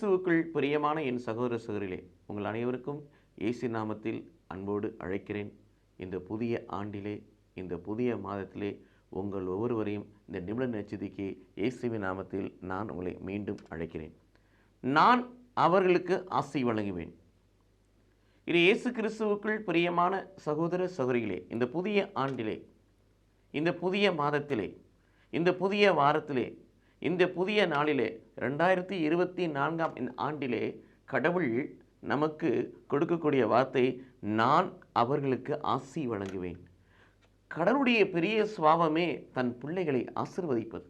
கிறிஸ்துவுக்குள் பிரியமான என் சகோதர சகோதரிலே உங்கள் அனைவருக்கும் இயேசு நாமத்தில் அன்போடு அழைக்கிறேன். இந்த புதிய ஆண்டிலே இந்த புதிய மாதத்திலே உங்கள் ஒவ்வொருவரையும் இந்த நிமிட நச்சதிக்கு இயேசுவின் நாமத்தில் நான் உங்களை மீண்டும் அழைக்கிறேன். நான் அவர்களுக்கு ஆசை வழங்குவேன். இது இயேசு கிறிஸ்துவுக்குள் பிரியமான சகோதர சகோதரிகளே இந்த புதிய ஆண்டிலே இந்த புதிய மாதத்திலே இந்த புதிய வாரத்திலே இந்த புதிய நாளிலே ரெண்டாயிரத்தி இருபத்தி நான்காம் ஆண்டிலே கடவுள் நமக்கு கொடுக்கக்கூடிய வார்த்தை நான் அவர்களுக்கு ஆசி வழங்குவேன். கடவுளுடைய பெரிய சுவாபமே தன் பிள்ளைகளை ஆசிர்வதிப்பது.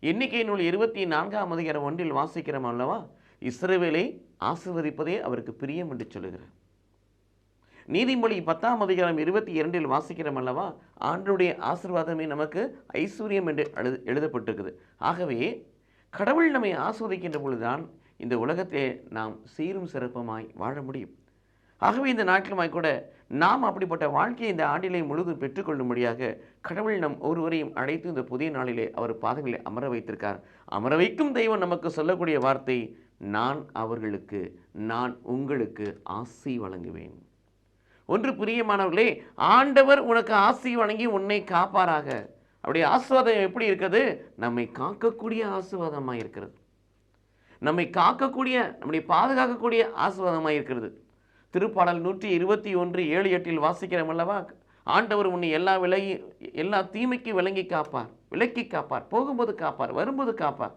எண்ணிக்கை நூல் இருபத்தி நான்காம் அதிகாரம் ஒன்றில் வாசிக்கிறோம் அல்லவா? இஸ்ரேவேலை ஆசிர்வதிப்பதே அவருக்கு பிரியம் என்று சொல்லுகிறார். நீதிமொழி பத்தாம் அதிகாரம் இருபத்தி இரண்டில் வாசிக்கிறோம் அல்லவா? ஆண்டுடைய ஆசிர்வாதமே நமக்கு ஐஸ்வர்யம் என்று எழுது எழுதப்பட்டிருக்குது. ஆகவே கடவுள் நம்மை ஆஸ்வதிக்கின்ற பொழுதுதான் இந்த உலகத்தை நாம் சீரும் சிறப்புமாய் வாழ முடியும். ஆகவே இந்த நாட்களுமாய் கூட நாம் அப்படிப்பட்ட வாழ்க்கையை இந்த ஆண்டிலே முழுதும் பெற்றுக்கொள்ளும்படியாக கடவுள் நம் ஒருவரையும் அழைத்து இந்த புதிய நாளிலே அவர் பாதங்களை அமர வைத்திருக்கார். அமர வைக்கும் தெய்வம் நமக்கு சொல்லக்கூடிய வார்த்தை நான் அவர்களுக்கு நான் உங்களுக்கு ஆசி வழங்குவேன். ஒன்று பிரியமானவர்களே ஆண்டவர் உனக்கு ஆசி வழங்கி உன்னை காப்பாராக. அப்படி ஆசிர்வாதம் எப்படி இருக்குது நம்மை காக்கக்கூடிய ஆசீர்வாதமாக இருக்கிறது. நம்மை காக்கக்கூடிய நம்முடைய பாதுகாக்கக்கூடிய ஆசிர்வாதமாக இருக்கிறது. திருப்பாடல் நூற்றி இருபத்தி ஒன்று ஏழு எட்டில் வாசிக்கிறோம் அல்லவா? ஆண்டவர் உன்னை எல்லா விலகி எல்லா தீமைக்கு விளங்கி காப்பார் விலக்கி காப்பார் போகும்போது காப்பார் வரும்போது காப்பார்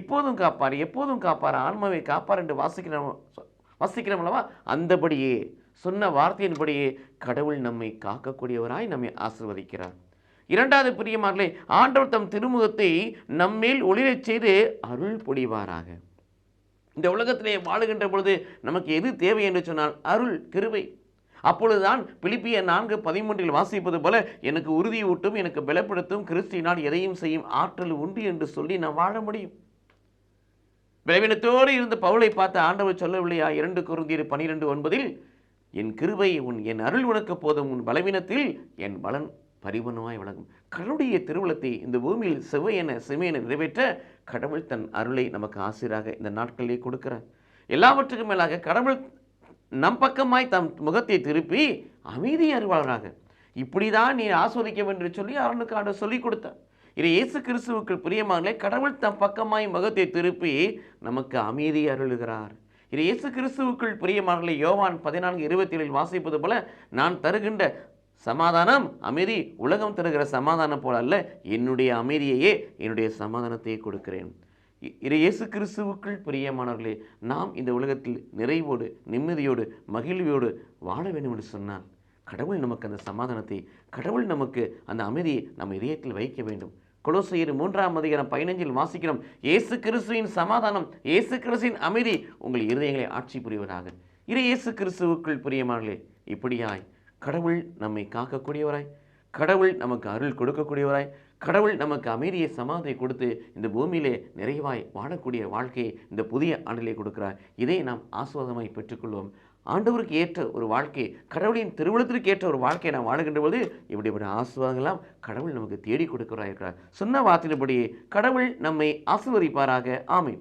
இப்போதும் காப்பார் எப்போதும் காப்பார் ஆன்மாவை காப்பார் என்று வாசிக்கிறோம் வாசிக்கிறோம் அல்லவா? அந்தபடியே சொன்ன வார்த்தையின்படியே கடவுள் நம்மை காக்கக்கூடியவராய் நம்மை ஆசிர்வதிக்கிறார். இரண்டாவது பிரியமார்களே ஆண்டவர் தம் திருமுகத்தை நம்மேல் ஒளிரச் செய்து அருள் பொழிவாராக இந்த உலகத்திலே வாழுகின்ற பொழுது நமக்கு எது தேவை என்று சொன்னால் அருள் கிருவை அப்பொழுதுதான் பிலிப்பிய நான்கு பதிமூன்றில் வாசிப்பது போல எனக்கு உறுதியூட்டும் எனக்கு பலப்படுத்தும் கிறிஸ்தினால் எதையும் செய்யும் ஆற்றல் உண்டு என்று சொல்லி நான் வாழ முடியும். பலவீனத்தோடு இருந்த பவுளை பார்த்து ஆண்டவர் சொல்லவில்லையா? இரண்டு குருந்தீர் பனிரெண்டு ஒன்பதில் என் கிருபை உன் என் அருள் உனக்கு போதும். உன் பலவீனத்தில் என் பலன் பரிபூர்ணமாய் வழங்கும் கடவுளுடைய திருவுளத்தை இந்த பூமியில் செவ்வையென செமையென நிறைவேற்ற கடவுள் தன் அருளை நமக்கு ஆசிராக இந்த நாட்களிலே கொடுக்கிறார். எல்லாவற்றுக்கும் மேலாக கடவுள் நம் பக்கமாய் தம் முகத்தை திருப்பி அமைதி அருவாளராக இப்படிதான் நீ ஆஸ்வதிக்க வேண்டும் சொல்லி அருணுக்கு ஆண்டு சொல்லிக் கொடுத்தார். இது இயேசு கிறிஸ்துவுக்கு பிரியமானே கடவுள் தம் பக்கமாய் முகத்தை திருப்பி நமக்கு அமைதி அருளுகிறார். இது இயேசு கிறிஸ்துவுக்குள் பிரியமானங்களை யோவான் பதினான்கு இருபத்தி ஏழில் வாசிப்பது போல நான் தருகின்ற சமாதானம் அமைதி உலகம் தருகிற சமாதானம் போல அல்ல என்னுடைய அமைதியையே என்னுடைய சமாதானத்தை கொடுக்கிறேன். இ- இது இயேசு கிறிஸ்துவுக்குள் பிரியமானவர்களே நாம் இந்த உலகத்தில் நிறைவோடு நிம்மதியோடு மகிழ்வியோடு வாழ வேண்டும் என்று சொன்னால் கடவுள் நமக்கு அந்த சமாதானத்தை கடவுள் நமக்கு அந்த அமைதியை நம்ம இதயத்தில் வைக்க வேண்டும். குலோசையர் மூன்றாம் அதிகாரம் பதினஞ்சில் வாசிக்கிறோம் இயேசு கிறிஸ்துவின் சமாதானம் இயேசு கிறிஸ்துவின் அமைதி உங்கள் இருதயங்களை ஆட்சி புரிவதாக. இரு இயேசு கிறிஸ்துவுக்குள் பிரியமானே இப்படியாய் கடவுள் நம்மை காக்கக்கூடியவராய் கடவுள் நமக்கு அருள் கொடுக்கக்கூடியவராய் கடவுள் நமக்கு அமைதியை சமாதியை கொடுத்து இந்த பூமியிலே நிறைவாய் வாழக்கூடிய வாழ்க்கையை இந்த புதிய ஆண்டிலே கொடுக்கிறார். இதை நாம் ஆஸ்வாதமாய் பெற்றுக்கொள்வோம். ஆண்டவருக்கு ஏற்ற ஒரு வாழ்க்கை கடவுளின் திருவிழத்திற்கு ஏற்ற ஒரு வாழ்க்கையை நாம் வாழுகின்ற பொழுது இப்படிப்பட்ட ஆசுவாதங்களாம் கடவுள் நமக்கு தேடி கொடுக்கிறவராக இருக்கிறார் சொன்ன வார்த்தையின்படி கடவுள் நம்மை ஆசீர்வதிப்பாராக. ஆமை